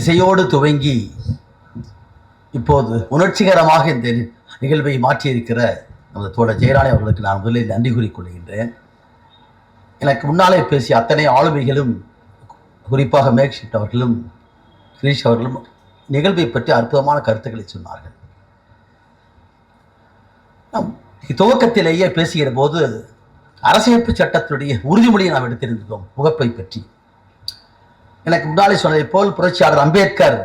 இசையோடு துவங்கி இப்போது உணர்ச்சிகரமாக இந்த நிகழ்வை மாற்றியிருக்கிற நமது தோழர் ஜெயராணி அவர்களுக்கு நான் முதலில் நன்றி கூறிக்கொள்கின்றேன் எனக்கு முன்னாலே பேசிய அத்தனை ஆளுமைகளும் குறிப்பாக மேக்ஷிப்ட் அவர்களும் கிரீஷ் அவர்களும் நிகழ்வை பற்றி அற்புதமான கருத்துக்களை சொன்னார்கள். நம் துவக்கத்திலேயே பேசுகிற போது அரசியலமைப்பு சட்டத்தினுடைய உறுதிமொழியை நாம் எடுத்திருந்தோம் முகப்பை பற்றி. எனக்கு முன்னாலே சொன்னதை போல் புரட்சியாளர் அம்பேத்கர்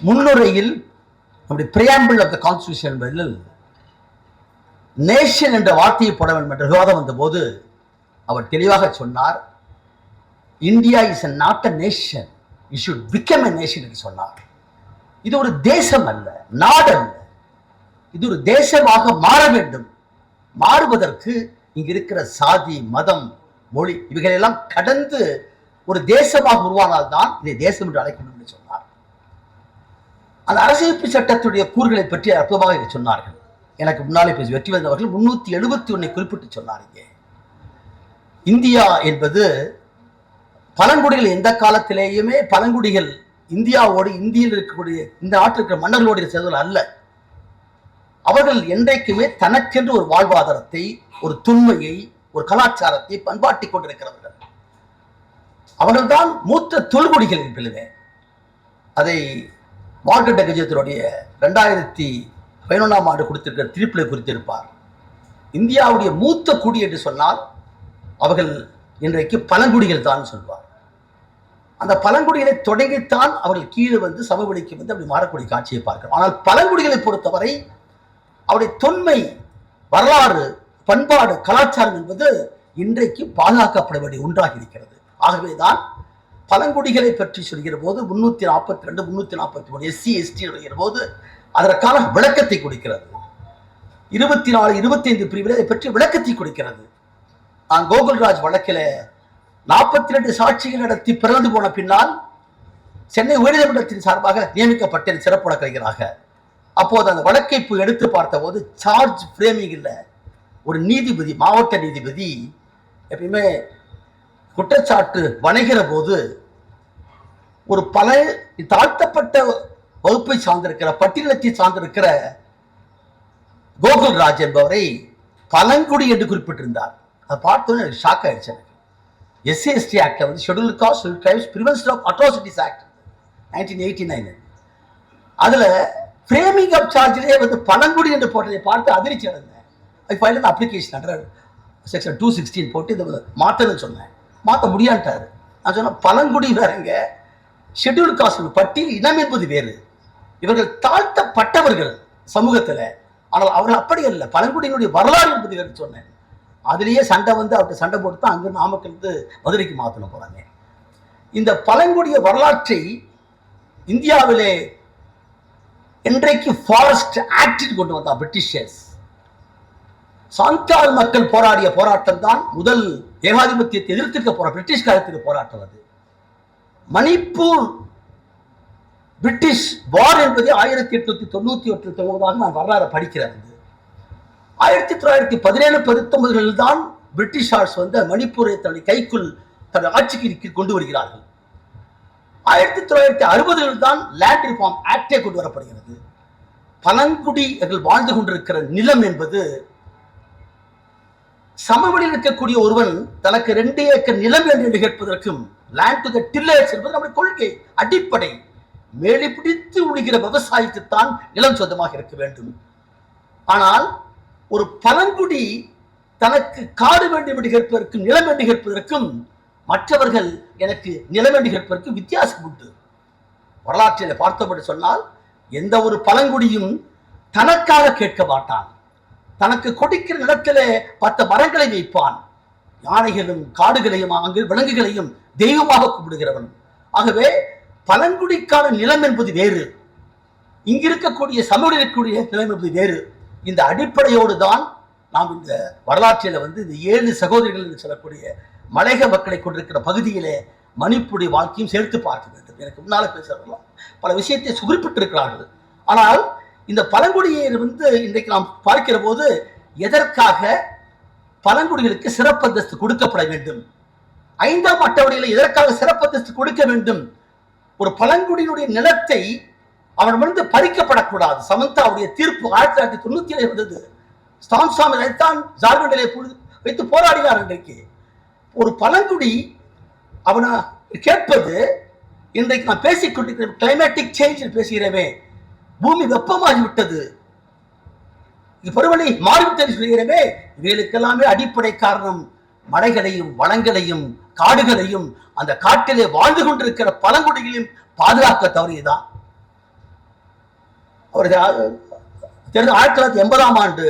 முன்னுரையில் அப்படி பிரியாம்பிள் ஆஃப் த கான்ஸ்டியூஷன் என்பதில் நேஷன் என்ற வார்த்தையை போட வேண்டும் என்ற விவாதம் வந்தபோது அவர் தெளிவாக சொன்னார் India is not a nation you should become a nation என்று சொன்னார். இது ஒரு தேசம் அல்ல நாடு அல்ல. இது ஒரு தேசமாக மாற வேண்டும். மாறுவதற்கு இங்கு இருக்கிற சாதி மதம் மொழி இவைகளெல்லாம் கடந்து ஒரு தேசமாக உருவானால்தான் இதை தேசம் என்று அழைக்கணும் என்று சொன்னார். அந்த அரசியலமைப்பு சட்டத்துடைய கூறுகளை பற்றி அற்புதமாக இதை சொன்னார்கள். எனக்கு முன்னாலே பேசி வெற்றி வந்தவர்கள் முன்னூத்தி எழுபத்தி ஒன்னை குறிப்பிட்டு சொன்னாருங்க இந்தியா என்பது பழங்குடிகள் எந்த காலத்திலேயுமே பழங்குடிகள் இந்தியாவோடு இந்தியில் இருக்கக்கூடிய இந்த நாட்டில் இருக்கிற மன்னர்களுடைய சேர்ந்தவர்கள் அல்ல. அவர்கள் என்றைக்குமே தனக்கென்று ஒரு வாழ்வாதாரத்தை ஒரு துண்மையை ஒரு கலாச்சாரத்தை பண்பாட்டிக் கொண்டிருக்கிறவர்கள். அவர்கள்தான் மூத்த தொல்குடிகள் என்பதுவே அதை மார்க்கெட் கஜத்தினுடைய ரெண்டாயிரத்தி பதினொன்றாம் ஆண்டு கொடுத்திருக்கிற திருப்பிலை குறித்திருப்பார். இந்தியாவுடைய மூத்த குடி என்று சொன்னால் அவர்கள் இன்றைக்கு பழங்குடிகள் தான் சொல்வார். அந்த பழங்குடிகளை தொடங்கித்தான் அவர்கள் கீழே வந்து சமவெளிக்கு வந்து அப்படி மாறக்கூடிய காட்சியை பார்க்கிறோம் ஆனால் பழங்குடிகளை பொறுத்தவரை அவருடைய தொன்மை வரலாறு பண்பாடு கலாச்சாரம் என்பது இன்றைக்கு பாதுகாக்கப்பட வேண்டிய ஒன்றாக இருக்கிறது. ஆகவேதான் பழங்குடிகளை பற்றி சொல்கிற போது முன்னூத்தி நாற்பத்தி ரெண்டு முன்னூத்தி நாற்பத்தி மூணு எஸ்சி எஸ்டி சொல்கிற போது அதற்கான விளக்கத்தை கொடுக்கிறது. இருபத்தி நாலு இருபத்தி ஐந்து பிரிவில் அதை பற்றி விளக்கத்தை கொடுக்கிறது. நான் கோகுல்ராஜ் வழக்கில் நாற்பத்தி ரெண்டு சாட்சிகள் நடத்தி பிறந்து போன பின்னால் சென்னை உயர்நீதிமன்றத்தின் சார்பாக நியமிக்கப்பட்டேன் சிறப்பு வழக்கறிஞராக அப்போது அந்த வழக்கை போய் எடுத்து பார்த்தபோது சார்ஜ் ஃப்ரேமிங் இல்லை ஒரு நீதிபதி மாவட்ட நீதிபதி எப்பயுமே குற்றச்சாட்டு வணைகிற போது ஒரு பல தாழ்த்தப்பட்ட வகுப்பை சார்ந்திருக்கிற பட்டியலத்தை சார்ந்திருக்கிற கோகுல்ராஜ் என்பவரை பழங்குடி என்று குறிப்பிட்டிருந்தார். அதை பார்த்தோன்னே எனக்கு ஷாக் ஆயிடுச்சு எனக்கு. எஸ்சி எஸ்டி ஆக்டில் வந்து schedule caste schedule tribes prevention of atrocities act nineteen eighty nine அதில் ஃப்ரேமிங் ஆஃப் சார்ஜிலே வந்து பழங்குடி என்று போட்டதை பார்த்து அதிர்ச்சி அடைந்தேன். I file application under section two sixteen போட்டு இதை மாற்றணும்னு சொன்னேன். மாற்ற முடியாட்டாரு நான் சொன்னேன் பழங்குடி வேறங்க ஷெட்யூல் காஸ்ட் பட்டியல் இனம் என்பது வேறு. இவர்கள் தாழ்த்தப்பட்டவர்கள் சமூகத்தில். ஆனால் அவர்கள் அப்படி அல்ல. பழங்குடியினுடைய வரலாறு என்பது வேறு சொன்னேன். அதுலேயே சண்டை வந்து அவர்கிட்ட சண்டை போட்டு தான் அங்கே நாமக்கல் மதுரைக்கு மாற்றணும் போகிறாங்க இந்த பழங்குடிய வரலாற்றை இந்தியாவிலே இன்றைக்கு ஃபாரஸ்ட் ஆக்டில் கொண்டு வந்தா பிரிட்டிஷர்ஸ். சாந்தால் மக்கள் போராடிய போராட்டம் தான் முதல் ஏகாதிபத்தியத்தை எதிர்த்திருக்க போற பிரிட்டிஷ் காலத்துக்கு போராட்டம் அது. மணிப்பூர் பிரிட்டிஷ் வார் என்பது ஆயிரத்தி எட்நூத்தி தொண்ணூத்தி ஒன்று தொண்ணூறாக நான் வரலாறு படிக்கிறேன் ஆயிரத்தி தொள்ளாயிரத்தி பதினேழு பத்தொன்பதுகளில் தான் பிரிட்டிஷார்ஸ் வந்து மணிப்பூரை தன்னுடைய கைக்குள் தன்னுடைய ஆட்சிக்கு கொண்டு வருகிறார்கள். ஆயிரத்தி தொள்ளாயிரத்தி அறுபதுகளில் தான் லேண்ட் ரிஃபார்ம் ஆக்டே கொண்டு வரப்படுகிறது. பழங்குடி வாழ்ந்து கொண்டிருக்கிற நிலம் என்பது சமவெளியில் இருக்கக்கூடிய ஒருவன் தனக்கு ரெண்டு ஏக்கர் நிலம் என்று கேட்பதற்கும் லேண்ட் டு த டில்லர்ஸ் என்பது நம்முடைய கொள்கை அடிப்படை. மேலே பிடித்து உழுகிற விவசாயத்துத்தான் நிலம் சொந்தமாக இருக்க வேண்டும். ஆனால் ஒரு பழங்குடி தனக்கு காடு வேண்டும் என்று கேட்பதற்கும் நிலம் என்று கேட்பதற்கும் மற்றவர்கள் எனக்கு நிலம் என்று கேட்பதற்கும் வித்தியாசம் உண்டு. வரலாற்றில் பார்த்தபடி சொன்னால் எந்த ஒரு பழங்குடியும் தனக்காக கேட்க மாட்டான். தனக்கு கொடுக்கிற நிலத்திலே பத்த மரங்களை வைப்பான் யானைகளும் காடுகளையும் அங்கு விலங்குகளையும் தெய்வமாக கும்பிடுகிறவன். ஆகவே பழங்குடிக்கான நிலம் என்பது வேறு. இங்கிருக்கக்கூடிய சமூக இருக்கக்கூடிய நிலம் என்பது வேறு. இந்த அடிப்படையோடு தான் நாம் இந்த வரலாற்றில் வந்து இந்த ஏழு சகோதரிகள் என்று சொல்லக்கூடிய மலையக மக்களை கொண்டிருக்கிற பகுதியிலே மணிப்புடைய வாழ்க்கையும் சேர்த்து பார்க்க வேண்டும். எனக்கு முன்னால் பேசலாம் பல விஷயத்தை குறிப்பிட்டிருக்கிறார்கள். ஆனால் இந்த பழங்குடியை வந்து இன்றைக்கு நாம் பார்க்கிற போது எதற்காக பழங்குடிகளுக்கு சிறப்பந்தஸ்து கொடுக்கப்பட வேண்டும்? ஐந்தாம் அட்டவணையில் எதற்காக சிறப்பந்தஸ்து கொடுக்க வேண்டும்? ஒரு பழங்குடியினுடைய நிலத்தை அவன் வந்து பறிக்கப்படக்கூடாது. சமந்தாவுடைய தீர்ப்பு ஆயிரத்தி தொள்ளாயிரத்தி தொண்ணூத்தி ஏழு வந்தது ஸ்டான்சாமி அதைத்தான் ஜார்க்கண்டிலே வைத்து போராடினார் இன்றைக்கு. ஒரு பழங்குடி அவனை கேட்பது இன்றைக்கு நான் பேசிக்கொண்டிருக்கிறேன் கிளைமேட்டிக் சேஞ்ச் பேசுகிறவே பூமி வெப்பமாகி விட்டது இது பருவநிலை மாறிவிட்டது சொல்கிறேமே இவைகளுக்கெல்லாமே அடிப்படை காரணம். மலைகளையும் வளங்களையும் காடுகளையும் அந்த காட்டிலே வாழ்ந்து கொண்டிருக்கிற பழங்குடிகளையும் பாதுகாக்க தவறியதான் அவர் தெரிந்த ஆயிரத்தி தொள்ளாயிரத்தி எண்பதாம் ஆண்டு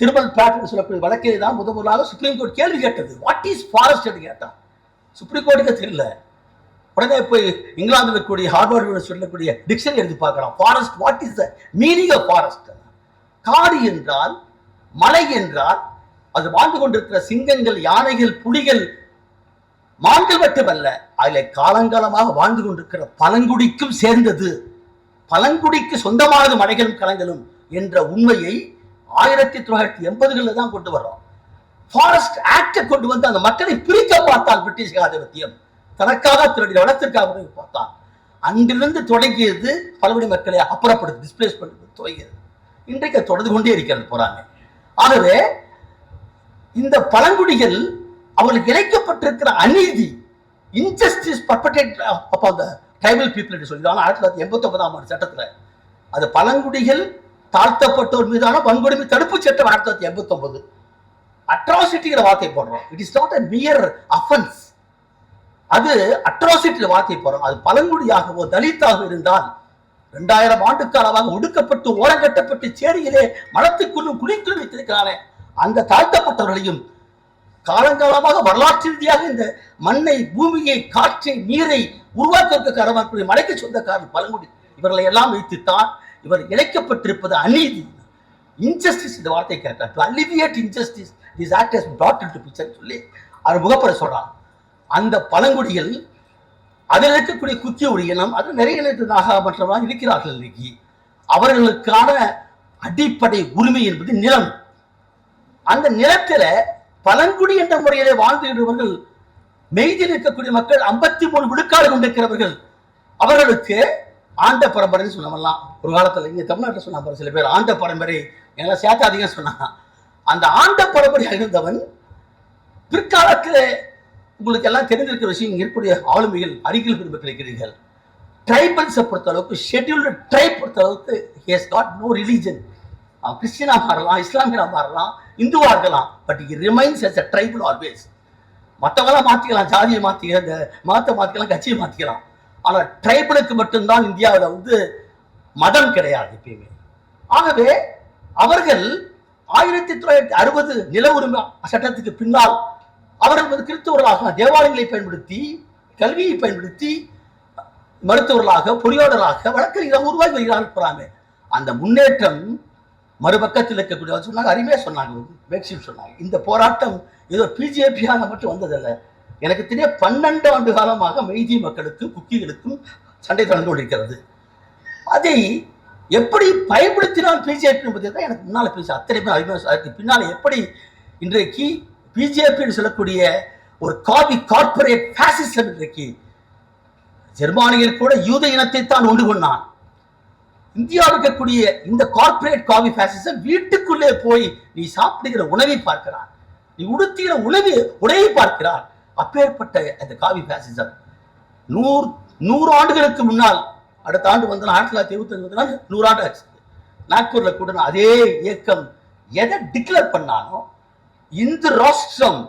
திருமல் பிளாட் சொல்லக்கூடிய வழக்கிலே தான் முதல் முதலாக சுப்ரீம் கோர்ட் கேள்வி கேட்டது. வாட் இஸ் ஃபாரஸ்ட் கேட்டான் சுப்ரீம் கோர்ட்டுக்கு தெரியல. உடனே போய் இங்கிலாந்தில் இருக்கக்கூடிய ஹார்வர்ட் சொல்லக்கூடிய டிக்ஷனரி எழுதி பார்க்கலாம். Forest what is the meaning of forest காடு என்றால் மலை என்றால் அது வாழ்ந்து கொண்டிருக்கிற சிங்கங்கள் யானைகள் புலிகள் மான்கள் மட்டுமல்ல அதில் காலங்காலமாக வாழ்ந்து கொண்டிருக்கிற பழங்குடிக்கும் சேர்ந்தது. பழங்குடிக்கு சொந்தமானது மலைகளும் கலங்களும் என்ற உண்மையை ஆயிரத்தி தொள்ளாயிரத்தி எண்பதுகளில் தான் கொண்டு வர்றோம். ஃபாரஸ்ட் ஆக்டை கொண்டு வந்து அந்த மக்களை பிரிக்க பார்த்தால் பிரிட்டிஷ் ஆதிபத்தியம் தனக்காக திருடிய வளத்திற்காக பார்த்தான் அங்கிருந்து தொடங்கியது பழங்குடி மக்களை அப்புறப்படுத்து டிஸ்பிளேஸ் பண்ணுறது துவங்கியது. இன்றைக்கு தொடர்ந்து கொண்டே இருக்கிறது போறாங்க. ஆகவே இந்த பழங்குடிகள் அவர்களுக்கு இழைக்கப்பட்டிருக்கிற அநீதி இன்ஜஸ்டிஸ் பர்பட்டேட் அப்போ அந்த ட்ரைபல் பீப்புள் என்று சொல்லி ஆயிரத்தி தொள்ளாயிரத்தி எண்பத்தி ஒன்பதாம் ஆண்டு சட்டத்தில் அது பழங்குடிகள் தாழ்த்தப்பட்டோர் மீதான வன்கொடுமை தடுப்பு சட்டம் ஆயிரத்தி தொள்ளாயிரத்தி எண்பத்தி ஒன்பது அட்ராசிட்டிங்கிற வார்த்தை போடுறோம். It is not a mere offence அது அட்ராசிட்டியில் வார்த்தை போறோம். அது பழங்குடியாகவோ தலித்தாக இருந்தால் ரெண்டாயிரம் ஆண்டு காலமாக ஒடுக்கப்பட்டு ஓரங்கட்டப்பட்டு சேரியிலே மனத்துக்குள்ளும் குளிக்குள் வைத்திருக்கிறானே. அந்த தாழ்த்தப்பட்டவர்களையும் காலங்காலமாக வரலாற்று ரீதியாக இந்த மண்ணை பூமியை காற்றை நீரை உருவாக்க காரணமாக மலைக்கு சொந்தக்காரர் பழங்குடி. இவர்களை எல்லாம் வைத்துத்தான் இவர் இழைக்கப்பட்டிருப்பது அநீதி. இன்ஜஸ்டிஸ் இந்த வார்த்தை கேட்டார் alleviate injustice this act has சொல்லி அவர் முகப்பட சொல்றான் அந்த பழங்குடிகள் அதில் இருக்கக்கூடிய குத்திய ஒரு அது நிறைய இனத்து மற்றவர்களாக இருக்கிறார்கள் இன்னைக்கு. அவர்களுக்கான அடிப்படை உரிமை என்பது நிலம். அந்த நிலத்தில பழங்குடி என்ற முறையிலே வாழ்ந்துகின்றவர்கள் மெய்தில் இருக்கக்கூடிய மக்கள் ஐம்பத்தி மூணு விழுக்காடு கொண்டிருக்கிறவர்கள். அவர்களுக்கு ஆண்ட பரம்பரைன்னு சொல்லலாம். ஒரு காலத்துல இங்க தமிழ்நாட்டில் சொன்னாங்க சில பேர் ஆண்ட பரம்பரை. எல்லாம் சேர்த்தாதீங்க சொன்னாங்க. அந்த ஆண்ட பரம்பரை இருந்தவன் பிற்காலத்தில் உங்களுக்கு எல்லாம் தெரிஞ்சிருக்கிற விஷயம் இருக்கக்கூடிய ஆளுமைகள் அருகில் விரும்ப கிடைக்கிறீர்கள் ட்ரைபல்ஸை பொறுத்த அளவுக்கு ஷெட்யூல்டு ட்ரைப் பொறுத்த அளவுக்கு ஹேஸ் காட் நோ ரிலீஜன் கிறிஸ்டியனாக மாறலாம் இஸ்லாமியனா மாறலாம் இந்துவா இருக்கலாம். But he remains as a tribal always மற்றவங்களாம் மாற்றிக்கலாம் ஜாதியை மாற்றிக்கலாம் இந்த மதத்தை மாற்றிக்கலாம் கட்சியை மாற்றிக்கலாம் ஆனால் ட்ரைபிளுக்கு மட்டும்தான் இந்தியாவில் வந்து மதம் கிடையாது எப்பயுமே. ஆகவே அவர்கள் ஆயிரத்தி தொள்ளாயிரத்தி அறுபது நில உரிமை சட்டத்துக்கு பின்னால் அவர்கள் வந்து கிறிஸ்தவர்களாக தேவாலயங்களை பயன்படுத்தி கல்வியை பயன்படுத்தி மருத்துவர்களாக பொறியாளர்களாக வழக்கறிஞராக உருவாகி வருகிறார்கள் அந்த முன்னேற்றம் மறுபக்கத்தில் இருக்கக்கூடிய சொன்னாங்க அருமையாக சொன்னாங்க மேக்சிம் சொன்னாங்க. இந்த போராட்டம் ஏதோ பிஜேபியாக மட்டும் வந்ததல்ல. எனக்கு தெரிய பன்னெண்டு ஆண்டு காலமாக மெய்தி மக்களுக்கும் குக்கிகளுக்கும் சண்டை தொடர்ந்து கொண்டிருக்கிறது. அதை எப்படி பயன்படுத்தினால் பிஜேபி என்பதை தான் எனக்கு முன்னால் பேச அத்தனை பேர் அறிமுகம் அதுக்கு பின்னால் எப்படி இன்றைக்கு பிஜேபின்னு சொல்லக்கூடிய ஒரு காவி கார்ப்பரேட் ஃபேசிசம் இன்றைக்கு. ஜெர்மானியர் கூட யூத இனத்தை தான் ஒன்று கொண்டான். இந்தியாவில் இருக்கக்கூடிய இந்த கார்ப்பரேட் காவி ஃபேசிசம் வீட்டுக்குள்ளே போய் நீ சாப்பிடுகிற உணவை பார்க்கிறான். நீ உடுத்துகிற உணவு உடையை பார்க்கிறான். அப்பேற்பட்ட அந்த காவி ஃபேசிசம் நூறு நூறு ஆண்டுகளுக்கு முன்னால் அடுத்த ஆண்டு வந்து ஆயிரத்தி தொள்ளாயிரத்தி இருபத்தி அஞ்சு நூறு ஆண்டு ஆச்சு. நாக்பூரில் கூட அதே இயக்கம் எதை டிக்ளேர் பண்ணாலும் இந்து ராஷ்டிரம்.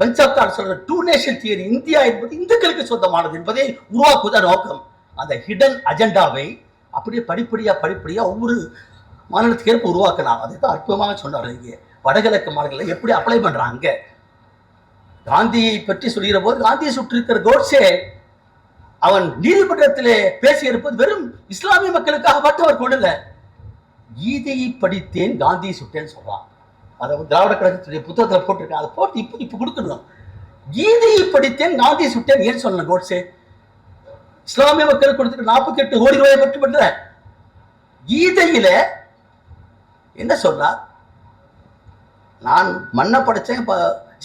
பஞ்சாப்தார் சொல்ற டூ நேஷன் தியரி இந்தியா என்பது இந்துக்களுக்கு சொந்தமானது என்பதை உருவாக்குவதா நோக்கம். அந்த ஹிடன் அஜெண்டாவை அப்படியே படிப்படியா படிப்படியா ஒவ்வொரு மாநிலத்துக்கு ஏற்ப உருவாக்கலாம். அதை தான் அற்புதமாக சொன்னார் இங்கே. வடகிழக்கு மாநிலங்களில் எப்படி அப்ளை பண்றாங்க காந்தியை பற்றி சொல்கிற போது காந்தியை சுற்றிருக்கிற கோட்ஸே அவன் நீதிமன்றத்திலே பேசியிருப்பது வெறும் இஸ்லாமிய மக்களுக்காக மட்டும் அவர் கொள்ளல கீதையை படித்தேன் காந்தியை சுட்டேன்னு சொல்றான். அதை திராவிட கழகத்துடைய புத்தகத்தில் போட்டிருக்கேன். அதை போட்டு இப்போ இப்போ கொடுக்கணும். கீதையை படித்தேன் காந்தி சுட்டேன். ஏன் சொல்லணும் கோட்ஸே? இஸ்லாமிய மக்கள் கொடுத்துட்டு நாற்பத்தி எட்டு கோடி ரூபாயை மட்டுமல்ல கீதையில என்ன சொன்னா? நான் மண்ணை படைச்சேன்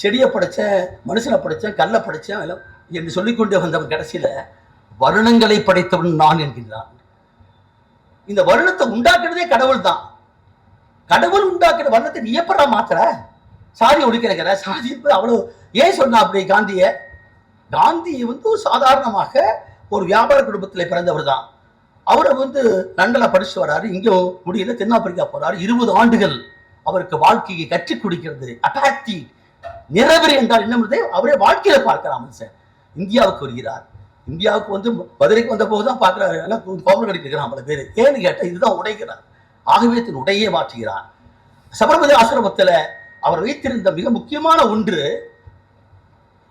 செடியை படைச்சேன் மனுஷனை படைச்சேன் கல்லை படைச்சேன் எல்லாம் என்று சொல்லிக்கொண்டே வந்தவன் கடைசியில வருணங்களை படைத்தவன் நான் என்கின்றான். இந்த வருணத்தை உண்டாக்குறதே கடவுள் தான் கடவுள் உண்டாக்கிற வருணத்தை நீ எப்படா மாத்திர சாதி ஒழிக்கிறக்கிற சாதி என்பது அவ்வளவு ஏன் சொன்னா அப்படி காந்திய? காந்தி வந்து சாதாரணமாக ஒரு வியாபார குடும்பத்தில் பிறந்தவர் தான். அவரை வந்து லண்டனில் படிச்சு வராரு இங்கே முடியல தென்னாப்பிரிக்கா போறாரு. இருபது ஆண்டுகள் அவருக்கு வாழ்க்கையை கற்றுக் கொடுக்கிறது. அட்டாக்டி நிறவரி என்றால் என்ன அவரே வாழ்க்கையில பார்க்கிறார் மனுஷன் இந்தியாவுக்கு வருகிறார். இந்தியாவுக்கு வந்து மதுரைக்கு வந்த போது தான் பார்க்குறாரு. எல்லாம் கோமல் கிடைக்கிறான் பல பேர். ஏன்னு கேட்டால் இதுதான் உடைக்கிறார் ஆகவே தன் உடையே மாற்றுகிறார். சபர்மதி ஆசிரமத்தில் அவர் வைத்திருந்த மிக முக்கியமான ஒன்று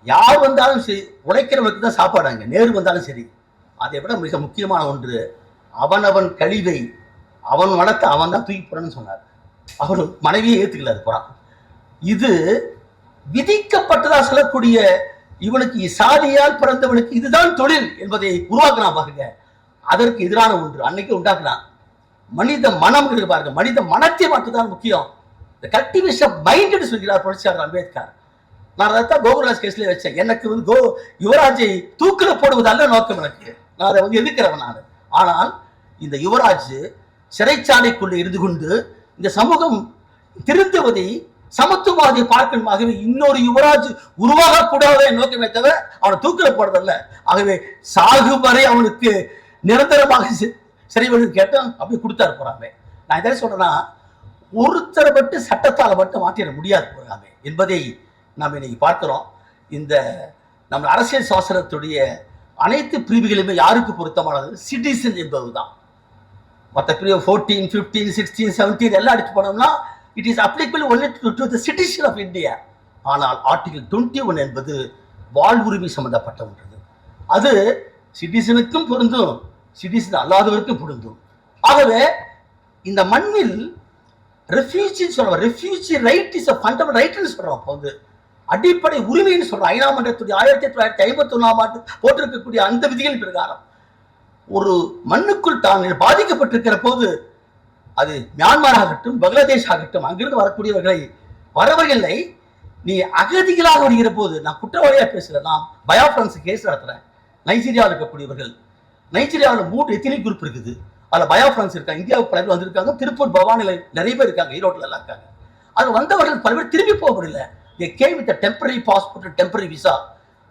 யார் வந்தாலும் சரி உழைக்கிறவனுக்கு தான் சாப்பாடு நேரு வந்தாலும் சரி அதை விட மிக முக்கியமான ஒன்று அவனவன் கழிவை அவன் வளர்த்த அவன் தான் தூக்கி போறன்னு சொன்னார். அவர் மனைவியை ஏற்றுக்கல அது புறம் இது விதிக்கப்பட்டதா சொல்லக்கூடிய இவனுக்கு சாதியால் பிறந்தவனுக்கு இதுதான் தொழில் என்பதை உருவாக்கலாம் பாருங்க. அதற்கு எதிரான ஒன்று அன்னைக்கு உண்டாக்கலாம் மனித மனம் இருக்கு பாருங்க. மனித மனத்தை மட்டும்தான் முக்கியம். இந்த கல்டிவேஷன் மைண்ட் சொல்கிறார் புரட்சியாளர் அம்பேத்கர். நான் அதைத்தான் கோகுல்ராஜ் கேஸ்ல வச்சேன். எனக்கு வந்து கோ யுவராஜை தூக்கில போடுவதல்ல நோக்கம் எனக்கு. நான் அதை வந்து எதிர்க்கிறவன் நான். ஆனால் இந்த யுவராஜ் சிறைச்சாலைக்குள்ளே இருந்து கொண்டு இந்த சமூகம் திருந்துவதை சமத்துவவாதியை பார்க்கணுமாகவே இன்னொரு யுவராஜ் உருவாகக்கூடாத நோக்கமே தவிர அவனை தூக்கில போடுறதல்ல. ஆகவே சாகு வரை அவனுக்கு நிரந்தரமாக சி- சிறைவழி கேட்டால் அப்படி கொடுத்தாரு போறாமே நான் இதை சொல்றேன்னா ஒருத்தரை மட்டும் சட்டத்தால் மட்டும் மாற்றிட முடியாது போறாமே என்பதை நாம் இன்னைக்கு பார்க்கிறோம். இந்த நம்ம அரசியல் சாசனத்துடைய அனைத்து பிரிவுகளுமே யாருக்கு பொருத்தமானது? சிட்டிசன் என்பதுதான். மற்ற பிரிவு ஃபோர்டீன் ஃபிஃப்டீன் சிக்ஸ்டீன் செவன்டீன் எல்லாம் அடிச்சு போனோம்னா it is applicable only to the citizen of India ஆனால் ஆர்டிகல் டுவெண்ட்டி ஒன் என்பது வாழ்வுரிமை சம்பந்தப்பட்ட ஒன்றது. அது சிட்டிசனுக்கும் பொருந்தும். சிட்டிசன் அல்லாதவருக்கு பொருந்தும் ஆகவே இந்த மண்ணில் ரெஃப்யூஜின்னு சொல்றோம். Refugee right is a fundamental ரைட்னு சொல்றோம் அப்போ வந்து. அடிப்படை உரிமைன்னு சொல்றோம். ஐநா மன்றத்துடைய ஆயிரத்தி தொள்ளாயிரத்தி ஐம்பத்தி ஒன்றாம் ஆண்டு போட்டிருக்கக்கூடிய அந்த விதிகள் பிரகாரம். ஒரு மண்ணுக்குள் தான் பாதிக்கப்பட்டிருக்கிற போது அது மியான்மர் ஆகட்டும் பங்களாதேஷ் ஆகட்டும் அங்கிருந்து வரக்கூடியவர்களை வரவர்களை நீ அகதிகளாக வருகிற போது நான் குற்றவாளியாக பேசுகிறேன் நான் பயோஃபரன்ஸ் கேஸ் நடத்துறேன். நைஜீரியாவில் இருக்கக்கூடியவர்கள் நைஜீரியாவில் மூன்று எத்தனை குரூப் இருக்குது. அதில் பயோஃபிரன்ஸ் இருக்காங்க இந்தியாவுக்கு பலர் வந்திருக்காங்க திருப்பூர் பவானியில் நிறைய பேர் இருக்காங்க ஈரோட்டில் எல்லாம் இருக்காங்க. அது வந்தவர்கள் பல பேர் திரும்பி போக முடியல. They came with temporary passport temporary visa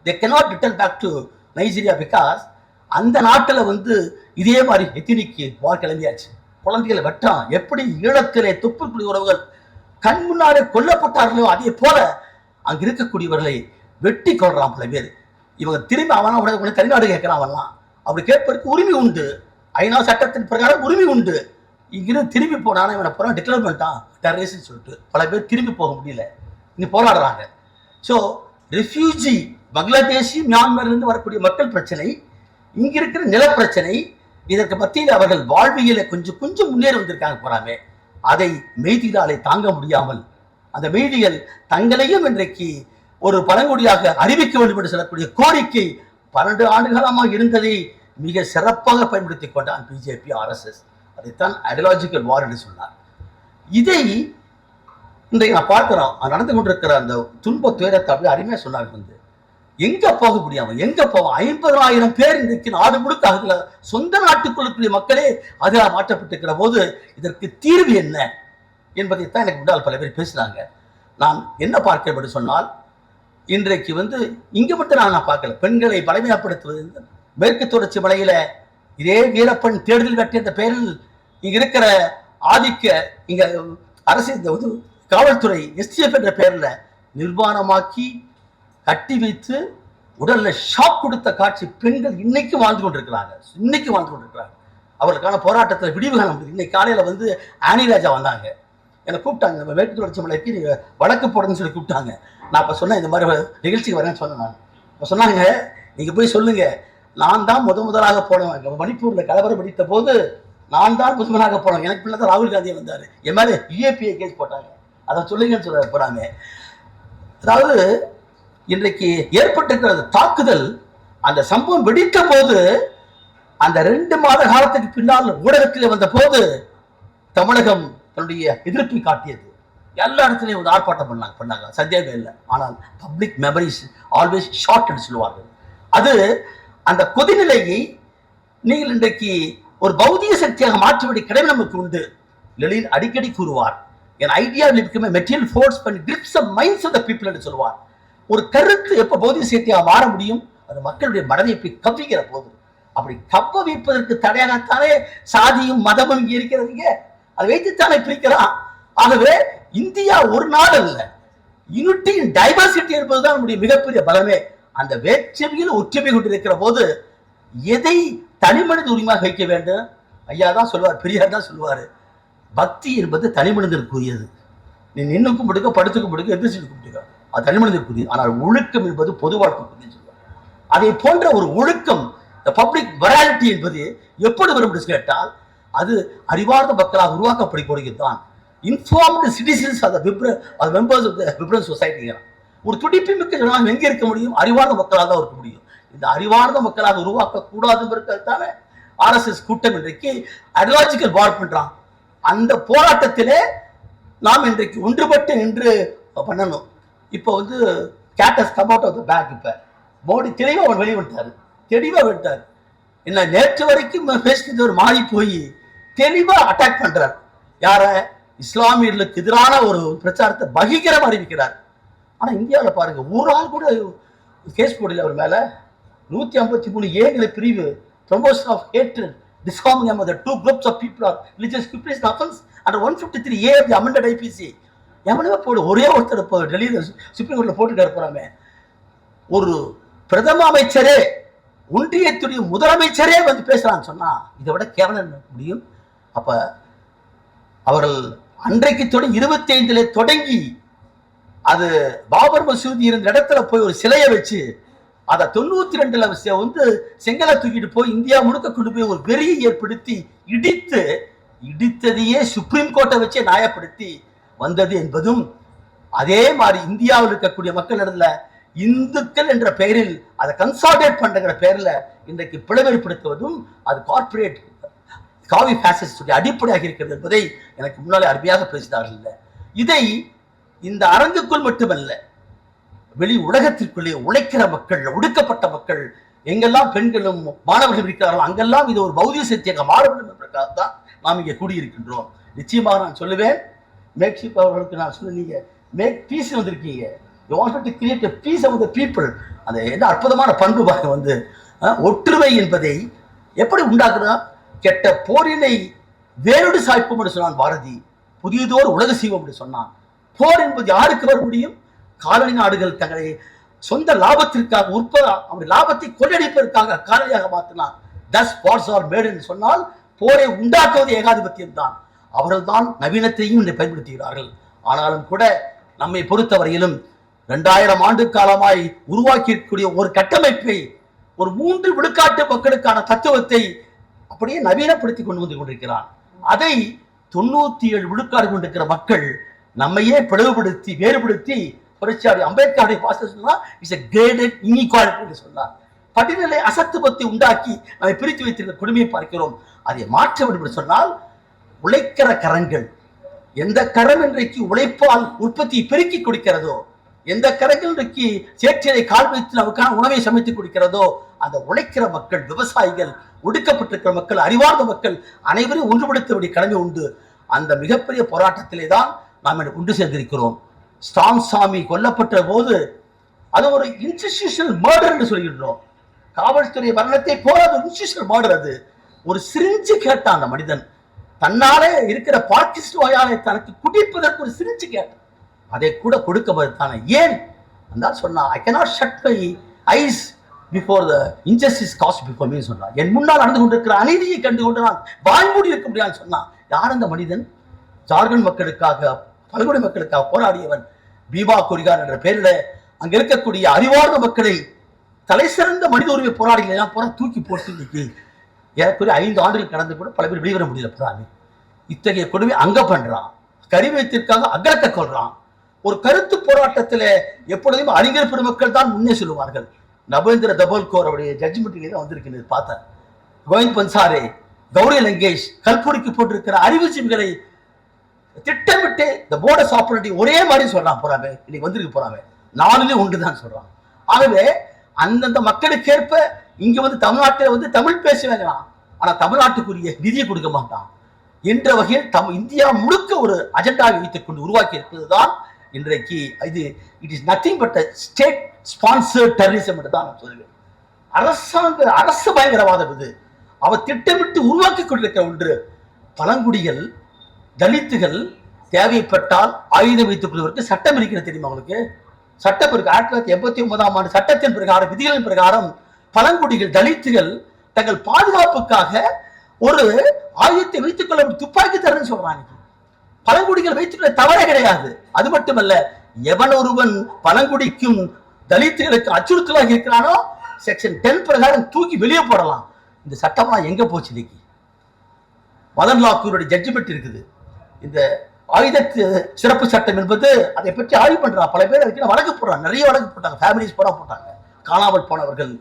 they cannot return back to Nigeria because அந்த நாட்டில் வந்து இதே மாதிரி எத்தினிக்கு வார் கிளம்பியாச்சு. குழந்தைகளை வெட்டான் எப்படி ஈழத்திலே துப்புக்குடி உறவுகள் கண் முன்னாலே கொல்லப்பட்டார்களோ அதே போல அங்கே இருக்கக்கூடியவர்களை வெட்டி கொள்றான் பல பேர். இவங்க திரும்பி அவனா உடனே உடனே தனிநாடு கேட்கிறான் அவன்லாம். அப்படி கேட்பதற்கு உரிமை உண்டு. ஐநா சட்டத்தின் பிரகாரம் உரிமை உண்டு. இங்கிருந்து திரும்பி போனாலும் இவனை புறம் டிக்ளேர் பண்ணிட்டான் டெரரிஸ்ட்னு சொல்லிட்டு. பல பேர் திரும்பி போக முடியல. இனி போராடுறாங்க. ஸோ ரெஃப்யூஜி பங்களாதேஷி மியான்மர்லேருந்து வரக்கூடிய மக்கள் பிரச்சனை இங்க இருக்கிற நிலப்பிரச்சனை இதற்கு மத்தியில் அவர்கள் வாழ்வியலை கொஞ்சம் கொஞ்சம் முன்னேறி வந்திருக்காங்க போறாமே. அதை மெய்திகளாலே தாங்க முடியாமல் அந்த மெய்திகள் தங்களையும் இன்றைக்கு ஒரு பழங்குடியாக அறிவிக்க வேண்டும் என்று சொல்லக்கூடிய கோரிக்கை பன்னெண்டு ஆண்டுகாலமாக இருந்ததை மிக சிறப்பாக பயன்படுத்தி கொண்டான் பிஜேபி ஆர்எஸ்எஸ் அதைத்தான் ஐடியாலஜிக்கல் வார் என்று சொன்னார். இதை இன்றைக்கு நான் பார்க்குறோம். அது நடந்து கொண்டிருக்கிற அந்த துன்ப துயரத்தை அப்படி அருமையாக சொன்னார் வந்து. எங்கே போக முடியாமல் எங்கே போவோம் ஐம்பதாயிரம் பேர் இன்றைக்கு நாடு முழுக்க அதில் சொந்த நாட்டுக்குள்ள மக்களே அதில் மாற்றப்பட்டிருக்கிற போது இதற்கு தீர்வு என்ன என்பதைத்தான் எனக்கு முன்னால் பல பேர் பேசுகிறாங்க நான் என்ன பார்க்கிறேன் அப்படின்னு சொன்னால் இன்றைக்கு வந்து இங்கே மட்டும் நான் நான் பார்க்கல. பெண்களை பலமையாப்படுத்துவது மேற்கு தொடர்ச்சி மலையில இதே வீரப்பன் தேடுதல் வெட்டி என்ற பெயரில் இங்க இருக்கிற ஆதிக்க இங்க அரசு இந்த காவல்துறை எஸ்டிஎஃப் என்ற பெயர்ல நிர்வாணமாக்கி கட்டி வைத்து உடல்ல ஷாக் கொடுத்த காட்சி பெண்கள் இன்னைக்கு வாழ்ந்து கொண்டிருக்கிறாங்க. இன்னைக்கு வாழ்ந்து கொண்டிருக்கிறாங்க. அவர்களுக்கான போராட்டத்தில் விடிவு காண முடியுது இன்னைக்கு காலையில வந்து ஆனிராஜா வந்தாங்க. என்னை கூப்பிட்டாங்க. நம்ம மேற்கு தொடர்ச்சி மலைக்கு நீங்க வழக்கு போடுன்னு சொல்லி கூப்பிட்டாங்க. நான் அப்ப சொன்னேன் இந்த மாதிரி நிகழ்ச்சிக்கு வரேன்னு சொன்னேன் நான். அப்ப சொன்னாங்க நீங்க போய் சொல்லுங்க. நான் தான் முத முதலாக போனவன். இங்க மணிப்பூர்ல கலவரம் வெடித்த போது நான் தான் முதலாக போனேன் எனக்கு பிள்ளை தான் ராகுல் காந்தி வந்தார். என் மேலே யூஏபிஐ கேஸ் போட்டாங்க. அதை சொல்லுங்கன்னு சொல்ல போறாங்க. அதாவது இன்றைக்கு ஏற்பட்டிருக்கிற தாக்குதல் அந்த சம்பவம் வெடித்த போது அந்த ரெண்டு மாத காலத்துக்கு பின்னால் ஊடகத்தில் வந்த போது தமிழகம் தன்னுடைய எதிர்ப்பை காட்டியது. எல்லா இடத்துலையும் ஒரு ஆர்ப்பாட்டம் பண்ணாங்க பண்ணாங்க. சந்தேகம் இல்லை. ஆனால் பப்ளிக் மெமரிஸ் ஆல்வேஸ் ஷார்ட் சொல்லுவார்கள். அது அந்த கொதிநிலையை நீங்கள் இன்றைக்கு ஒரு பௌதிக சக்தியாக மாற்றுவதை கடமை நமக்கு உண்டு. லெலின் அடிக்கடி கூறுவார் என் ஐடியா இருக்குமே மெட்டீரியல் ஃபோர்ஸ் பண்ணி grips of minds of the people என்று சொல்லுவார் ஒரு கருத்து எப்போ பௌதிக சக்தியாக மாற முடியும்? அது மக்களுடைய மனதை இப்படி கவ்விக்கிற போது. அப்படி கவ்வ வைப்பதற்கு தடையாகத்தானே சாதியும் மதமும் இங்கே இருக்கிறதுங்க அதை வைத்துத்தானே பிரிக்கிறான் ஆகவே இந்தியா ஒரு நாள் அல்ல யூனிட்டி டைவர்சிட்டி என்பதுதான் நம்முடைய மிகப்பெரிய பலமே. அந்த வேற்றுமையில் ஒற்றுமை கொண்டிருக்கிற போது எதை தனிமனித உரிமையாக வைக்க வேண்டும்? ஐயா தான் சொல்லுவார் பெரியார் தான் சொல்லுவார் பக்தி என்பது தனிமனிதனுக்குரியது நீ நின்று கும்பிடுக்க படுத்து கும்பிடுக்க எதிர்த்து கும்பிடுக்க அது தனிமனிதனுக்குரியது ஆனால் ஒழுக்கம் என்பது பொது வாழ்க்கைக்குரியது சொல்லுவார் அதை போன்ற ஒரு ஒழுக்கம் இந்த பப்ளிக் வெராலிட்டி என்பது எப்படி வரும் என்று கேட்டால் அது அறிவார்ந்த மக்களாக உருவாக்கப்படுகிறது தான். இன்ஃபார்ம்டு சிட்டிசன்ஸ் ஆஃப் விப்ர அது மெம்பர்ஸ் ஆஃப் த விப்ரன் சொசைட்டிங்கிறான் ஒரு துடிப்பு மிக்க ஜனநாயகம் எங்கே இருக்க முடியும்? அறிவார்ந்த மக்களாக தான் இருக்க முடியும். இந்த அறிவார்ந்த மக்களாக உருவாக்கக்கூடாது இருக்கிறதான ஆர்எஸ்எஸ் கூட்டம் இன்றைக்கு ஐடியாலஜிக்கல் வார் பண்றான் அந்த போராட்டத்திலே நாம் இன்றைக்கு ஒன்றுபட்டு நின்று பண்ணணும். இப்போ வந்து cats come out of the bag இப்போ. மோடி தெளிவாக அவன் வெளியே விட்டாரு தெளிவாக விட்டார் என்ன நேற்று வரைக்கும் பேசினவர் மாறி போய் தெளிவாக அட்டாக் பண்ணுறார் யார? இஸ்லாமியர்களுக்கு எதிரான ஒரு பிரச்சாரத்தை பகிரமா அறிவிக்கிறார். ஆனால் இந்தியாவில் பாருங்கள் ஒரு ஆள் கூட கேஸ் போடல அவர் மேலே. நூற்றி ஐம்பத்தி மூணு ஏழு பிரிவு. ப்ரொமோஷன் ஆஃப் ஹேட்ரட் டிஸ்காமிங் among the two groups of people or religious people is an offense under 153 A of IPC amended IPC எவனுமே போடு ஒரே ஒருத்தர் இப்போ டெல்லியில் சுப்ரீம் கோர்ட்டில் போட்டுட்டு போறாமே. ஒரு பிரதம அமைச்சரே ஒன்றியத்துடைய முதலமைச்சரே வந்து பேசுகிறான்னு சொன்னால் இதை விட கேவலம் முடியும்? அப்போ அவர்கள் அன்றைக்கு தொடங்கி இருபத்தி தொடங்கி அது பாபர் மசூதி இருந்த இடத்துல போய் ஒரு சிலையை வச்சு அதை தொண்ணூத்தி ரெண்டுல வந்து செங்கலை தூக்கிட்டு போய் இந்தியா முழுக்க கொண்டு போய் ஒரு வெறியை ஏற்படுத்தி இடித்து இடித்ததையே சுப்ரீம் கோர்ட்டை வச்சே நியாயப்படுத்தி வந்தது என்பதும் அதே மாதிரி இந்தியாவில் இருக்கக்கூடிய மக்கள் இடத்துல இந்துக்கள் என்ற பெயரில் அதை கன்சால்டேட் பண்ணுங்கிற பெயரில் இன்றைக்கு பிளவேற்படுத்துவதும் அது கார்ப்பரேட் காவி ஃபேசிஸ்டுடைய அடிப்படையாக இருக்கிறது என்பதை எனக்கு முன்னாலே அருமையாக பேசினார்கள். இதை இந்த அரங்குக்குள் மட்டுமல்ல வெளி உலகத்திற்குள்ளே உழைக்கிற மக்கள் ஒடுக்கப்பட்ட மக்கள் எங்கெல்லாம் பெண்களும் மாணவர்கள் இருக்கிறார்கள் அங்கெல்லாம் இது ஒரு பௌதிக சக்தியாக மாற வேண்டும் என்பதற்காக தான் நாம் இங்கே கூடியிருக்கின்றோம். நிச்சயமாக நான் சொல்லுவேன் மேக்ஷிப் அவர்களுக்கு நான் சொல்ல நீங்க மேக் பீஸ் வந்திருக்கீங்க. You want to create a peace of the people அந்த என்ன அற்புதமான பண்பு பாருங்க வந்து ஒற்றுமை என்பதை எப்படி உண்டாக்குறா கெட்ட போரினை வேறொரு சாய்ப்போம் என்று சொன்னான் பாரதி. புதியதோர் உலக சீவம் என்று சொன்னான். போர் என்பது யாருக்கு வர முடியும்? காலனி நாடுகள் தங்களை சொந்த லாபத்திற்காக உற்ப அவருடைய லாபத்தை கொள்ளடிப்பதற்காக காலனியாக மாற்றினார். தஸ் வாட்ஸ் ஆர் மேட் என்று சொன்னால் போரை உண்டாக்குவது ஏகாதிபத்தியம் தான். அவர்கள் தான் நவீனத்தையும் இன்று பயன்படுத்துகிறார்கள். ஆனாலும் கூட நம்மை பொறுத்தவரையிலும் இரண்டாயிரம் ஆண்டு காலமாய் உருவாக்கியிருக்கக்கூடிய ஒரு கட்டமைப்பை ஒரு மூன்று விழுக்காட்டு மக்களுக்கான தத்துவத்தை அப்படியே நவீனப்படுத்தி கொண்டு வந்து கொண்டிருக்கிறான் அதை தொண்ணூத்தி ஏழு விழுக்காடு கொண்டிருக்கிற மக்கள் நம்மையே பிளவுபடுத்தி வேறுபடுத்தி புரட்சியாளர் அம்பேத்கருடைய பாசம் சொன்னால் இட்ஸ் எ கிரேடட் இன்இக்வாலிட்டி என்று சொன்னார். படிநிலை அசத்துவத்தை உண்டாக்கி நம்மை பிரித்து வைத்திருந்த கொடுமையை பார்க்கிறோம். அதை மாற்ற வேண்டும் என்று சொன்னால் உழைக்கிற கரங்கள் எந்த கரம் இன்றைக்கு உழைப்பால் உற்பத்தியை பெருக்கி கொடுக்கிறதோ எந்த கரங்கள் இன்றைக்கு சேற்றினை கால் வைத்து நமக்கான உணவை சமைத்து கொடுக்கிறதோ அந்த உழைக்கிற மக்கள் விவசாயிகள் ஒடுக்கப்பட்டிருக்கிற மக்கள் அறிவார்ந்த மக்கள் அனைவரும் ஒன்றுபடுத்த வேண்டிய கடமை உண்டு. அந்த மிகப்பெரிய போராட்டத்திலே தான் நாம் இன்று கொண்டு சேர்ந்திருக்கிறோம். ஸ்டாம் சாமி கொல்லப்பட்ட போது அது ஒரு இன்ஸ்டிடியூஷனல் மர்டர் என்று சொல்கின்றோம். காவல்துறை மரணத்தை போல அது இன்ஸ்டிடியூஷனல் மர்டர் அது. ஒரு சிரிஞ்சு கேட்டான் அந்த மனிதன். தன்னாலே இருக்கிற பார்க்கிஸ்ட் வாயாலை தனக்கு குடிப்பதற்கு ஒரு சிரிஞ்சு கேட்டான். அதை கூட கொடுக்க மறுத்தானே ஏன்? அந்த சொன்னா I cannot shut my eyes before the injustice cast before me சொன்னான். என் முன்னால் நடந்து கொண்டிருக்கிற அநீதியை கண்டு கொண்டு நான் வாய்மூடி இருக்க முடியாதுன்னு சொன்னான். யார் அந்த மனிதன்? ஜார்க்கண்ட் மக்களுக்காக பழங்குடி மக்களுக்காக போராடியவன் பீபா கொரிகார் என்ற பெயரில் அங்க இருக்கக்கூடிய அறிவார்ந்த மக்களை தலை சிறந்த மனித உரிமை போராளிகளை எல்லாம் போற தூக்கி போட்டு இன்னைக்கு ஏறக்குறைய ஐந்து ஆண்டுகள் கடந்து கூட பல பேர் வெளிவர முடியல போறாங்க. இத்தகைய கொடுமை அங்க பண்றான். கரிமயத்திற்காக அகலத்தை கொள்றான். ஒரு கருத்து போராட்டத்துல எப்பொழுதும் அறிஞர் பெருமக்கள் தான் முன்னே சொல்லுவார்கள். நபேந்திர தபோல்கோர் அவருடைய ஜட்ஜ்மெண்ட் தான் வந்திருக்கிறது பார்த்தேன் கோவிந்த் பன்சாரே கௌரி லங்கேஷ் கல்புரிக்கு போட்டிருக்கிற அறிவுஜீவிகளை திட்டமிட்டு இந்த போர்டஸ் ஆப்பரேட்டிவ் ஒரே மாதிரி சொல்றான் போறாமே இன்னைக்கு வந்திருக்கு போறாமே நாலுலயும் உண்டு தான் சொல்றான். ஆகவே அந்தந்த மக்களுக்கேற்ப இங்க வந்து தமிழ்நாட்டில் வந்து தமிழ் பேச வேண்டாம். ஆனா தமிழ்நாட்டுக்குரிய நிதியை கொடுக்க மாட்டான். என்ற வகையில் தம் இந்தியா முழுக்க ஒரு அஜெண்டாவை வைத்துக் கொண்டு உருவாக்கி இருப்பதுதான் இன்றைக்கு இது it is nothing but state sponsor terrorism என்று தான் நான் அரசாங்க அரசு பயங்கரவாதம் இது. அவர் திட்டமிட்டு உருவாக்கி கொண்டிருக்கிற ஒன்று பழங்குடிகள் தலித்துகள் தேவைப்பட்டால் ஆயுதம் வைத்துக் கொள்வதற்கு சட்டம் இருக்கிறது தெரியுமா உங்களுக்கு? சட்டம் இருக்கு ஆயிரத்தி தொள்ளாயிரத்தி எண்பத்தி ஒன்பதாம் ஆண்டு சட்டத்தின் பிரகாரம் விதிகளின் பிரகாரம் பழங்குடிகள் தலித்துகள் தங்கள் பாதுகாப்புக்காக ஒரு ஆயுதத்தை வைத்துக் கொள்ள துப்பாக்கி தரேன்னு சொல்றாங்க பழங்குடிகள் வைத்துக் கொள்ள தவறே கிடையாது. அது மட்டுமல்ல எவன் ஒருவன் பழங்குடிக்கும் தலித்துகளுக்கு அச்சுறுத்தலாக இருக்கிறானோ செக்ஷன் டென் பிரகாரம் தூக்கி வெளியே போடலாம். இந்த சட்டம்லாம் எங்க போச்சு இன்னைக்கு? மதன் லாக்கூருடைய ஜட்ஜ்மெண்ட் இருக்குது. இந்த ஆயுத சிறப்பு சட்டம் என்பது அதை பற்றி ஆய்வு பண்றா. பல பேர் அதுக்கு வழக்கு போடுறாங்க நிறைய வழக்கு போட்டாங்க. ஃபேமிலிஸ் போட போட்டாங்க. காணாமல் போனவர்கள்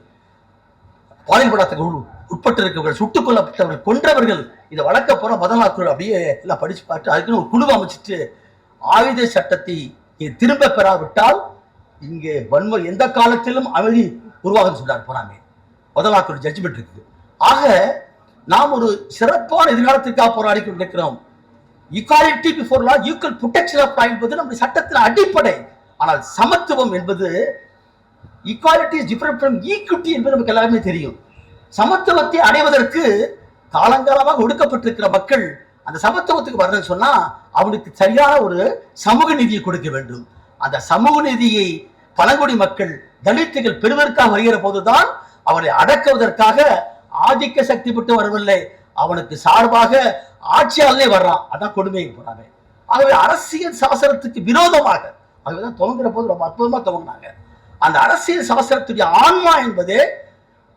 பாலியல் படத்துக்கு உட்பட்டு இருக்கவர்கள் சுட்டுக் கொல்லப்பட்டவர்கள் கொன்றவர்கள் இதை வழக்க போற மதன் அப்படியே எல்லாம் படிச்சு பார்த்து அதுக்குன்னு ஒரு குழு அமைச்சிட்டு ஆயுத சட்டத்தை இங்க திரும்ப பெறாவிட்டால் இங்கே வன்முறை எந்த காலத்திலும் அமைதி உருவாகும் சொல்றாரு போறாங்க. முதலாக்கு ஜட்ஜ்மெண்ட் இருக்குது. ஆக நாம் ஒரு சிறப்பான எதிர்காலத்திற்காக போராடி கொண்டிருக்கிறோம். Equality before law equal protection of law என்பது நம்முடைய சட்டத்தின் அடிப்படை. ஆனால் சமத்துவம் என்பது equality is different from equity என்பது நமக்கு எல்லாருமே தெரியும். சமத்துவத்தை அடைவதற்கு காலங்காலமாக ஒடுக்கப்பட்டிருக்கிற மக்கள் அந்த சமத்துவத்துக்கு வரணும்னு சொன்னா அவனுக்கு சரியான ஒரு சமூக நிதியை கொடுக்க வேண்டும். அந்த சமூக நிதியை பழங்குடி மக்கள் தலித்துகள் பெறுவதற்காக வருகிற போதுதான் அவரை அடக்குவதற்காக ஆதிக்க சக்தி விட்டு வரவில்லை. அவனுக்கு சார்பாக ஆட்சியாளனே வர்றான். அதான் கொடுமை போறாங்க ஆகவே அரசியல் சாசனத்துக்கு விரோதமாக அதுதான் துவங்குற போது ரொம்ப அற்புதமா துவங்கினாங்க. அந்த அரசியல் சாசனத்துடைய ஆன்மா என்பதே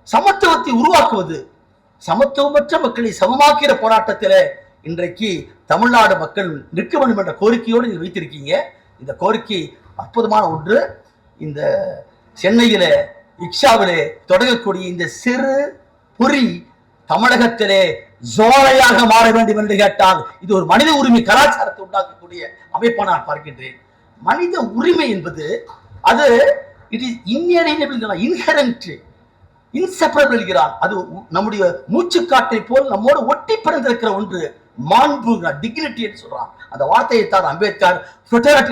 சமத்துவத்தை உருவாக்குவது சமத்துவமற்ற மக்களை சமமாக்கிற போராட்டத்தில் இன்றைக்கு தமிழ்நாடு மக்கள் நிற்க வேண்டும் என்ற கோரிக்கையோடு நீங்கள் வைத்திருக்கீங்க. இந்த கோரிக்கை அற்புதமான ஒன்று. இந்த சென்னையில இக்ஷாவிலே தொடங்கக்கூடிய இந்த சிறு பொறி தமிழகத்திலே ஜோலையாக மாற வேண்டும் என்று கேட்டால் இது ஒரு மனித உரிமை கலாச்சாரத்தை உண்டாக்கக்கூடிய அமைப்பை நான் பார்க்கின்றேன். மனித உரிமை என்பது அது it is inheritable inherent inseparable என்கிறான். அது நம்முடைய மூச்சுக்காட்டை போல் நம்மோடு ஒட்டி பிறந்திருக்கிற ஒன்று மாண்பு டிக்னிட்டி என்று சொல்றான். அந்த வார்த்தையை தான் அம்பேத்கர்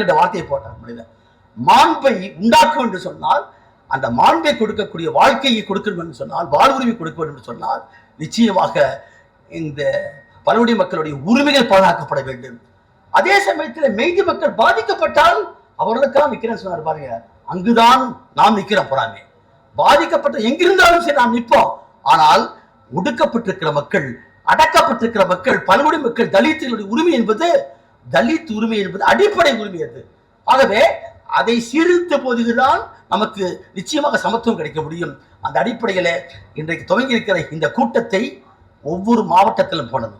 என்ற வார்த்தையை போட்டார் மனிதன் மாண்பை உண்டாக்கும் என்று சொன்னால் அந்த மாண்பை கொடுக்கக்கூடிய வாழ்க்கையை கொடுக்கணும் என்று சொன்னால் வாழ்வுரிமை கொடுக்க வேண்டும் என்று சொன்னால் நிச்சயமாக இந்த பழங்குடி மக்களுடைய உரிமைகள் பாதுகாக்கப்பட வேண்டும். அதே சமயத்தில் மெய்தி மக்கள் பாதிக்கப்பட்டால் அவர்களுக்காக நிக்கிறேன்னு சொன்னார் பாருங்க. அங்குதான் நாம் நிக்கிற போறாமே பாதிக்கப்பட்ட எங்கிருந்தாலும் சரி நாம் நிற்போம். ஆனால் ஒடுக்கப்பட்டிருக்கிற மக்கள் அடக்கப்பட்டிருக்கிற மக்கள் பழங்குடி மக்கள் தலித்துகளுடைய உரிமை என்பது தலித் உரிமை என்பது அடிப்படை உரிமை அது. ஆகவே அதை சீர்திருத்த போதுதான் நமக்கு நிச்சயமாக சமத்துவம் கிடைக்க முடியும். அந்த அடிப்படையில இன்றைக்கு துவங்கி இருக்கிற இந்த கூட்டத்தை ஒவ்வொரு மாவட்டத்திலும் போனது.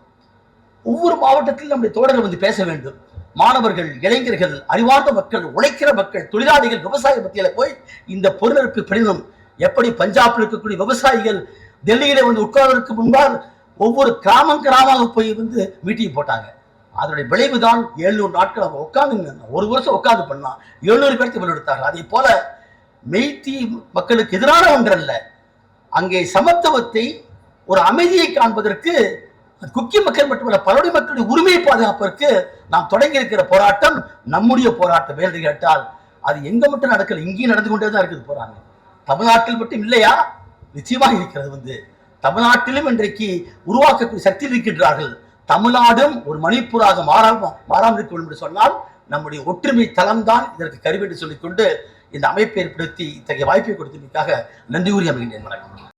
ஒவ்வொரு மாவட்டத்திலும் நம்முடைய தோழர்கள் வந்து பேச வேண்டும். மாணவர்கள் இளைஞர்கள் அறிவார்ந்த மக்கள் உழைக்கிற மக்கள் தொழிலாளிகள் விவசாய மத்தியில போய் இந்த பொருளெடுப்பு பெரிதும் எப்படி பஞ்சாபில் இருக்கக்கூடிய விவசாயிகள் டெல்லியில வந்து உட்கார்வதற்கு முன்பால் ஒவ்வொரு கிராமம் கிராமமாக போய் வந்து மீட்டிங் போட்டாங்க. அதனுடைய விளைவுதான் எழுநூறு நாட்கள் அவங்க உட்காந்து ஒரு வருஷம் உட்காந்து பண்ணலாம். எழுநூறு பேருக்கு வெளியிட்டாங்க அதே போல மெய்த்தி மக்களுக்கு எதிரான ஒன்றல்ல. அங்கே சமத்துவத்தை ஒரு அமைதியை காண்பதற்கு குக்கி மக்கள் மட்டுமல்ல பலருடைய மக்களுடைய உரிமையை பாதுகாப்பதற்கு நாம் தொடங்கி இருக்கிற போராட்டம் நம்முடைய போராட்டம். வேறு கேட்டால் அது எங்க மட்டும் நடக்கல இங்கேயும் நடந்து கொண்டே தான் இருக்குது போறாங்க. தமிழ்நாட்டில் மட்டும் இல்லையா? நிச்சயமாக இருக்கிறது வந்து. தமிழ்நாட்டிலும் இன்றைக்கு உருவாக்கக்கூடிய சக்தி இருக்கின்றார்கள். தமிழ்நாடும் ஒரு மணிப்பூராக மாறாம மாறாமல் இருக்க வேண்டும் என்று சொன்னால் நம்முடைய ஒற்றுமை தளம்தான் இதற்கு கருவி என்று சொல்லிக்கொண்டு இந்த அமைப்பை ஏற்படுத்தி இத்தகைய வாய்ப்பை கொடுத்தமைக்காக நன்றி கூறி அமைகின்றேன். வணக்கம்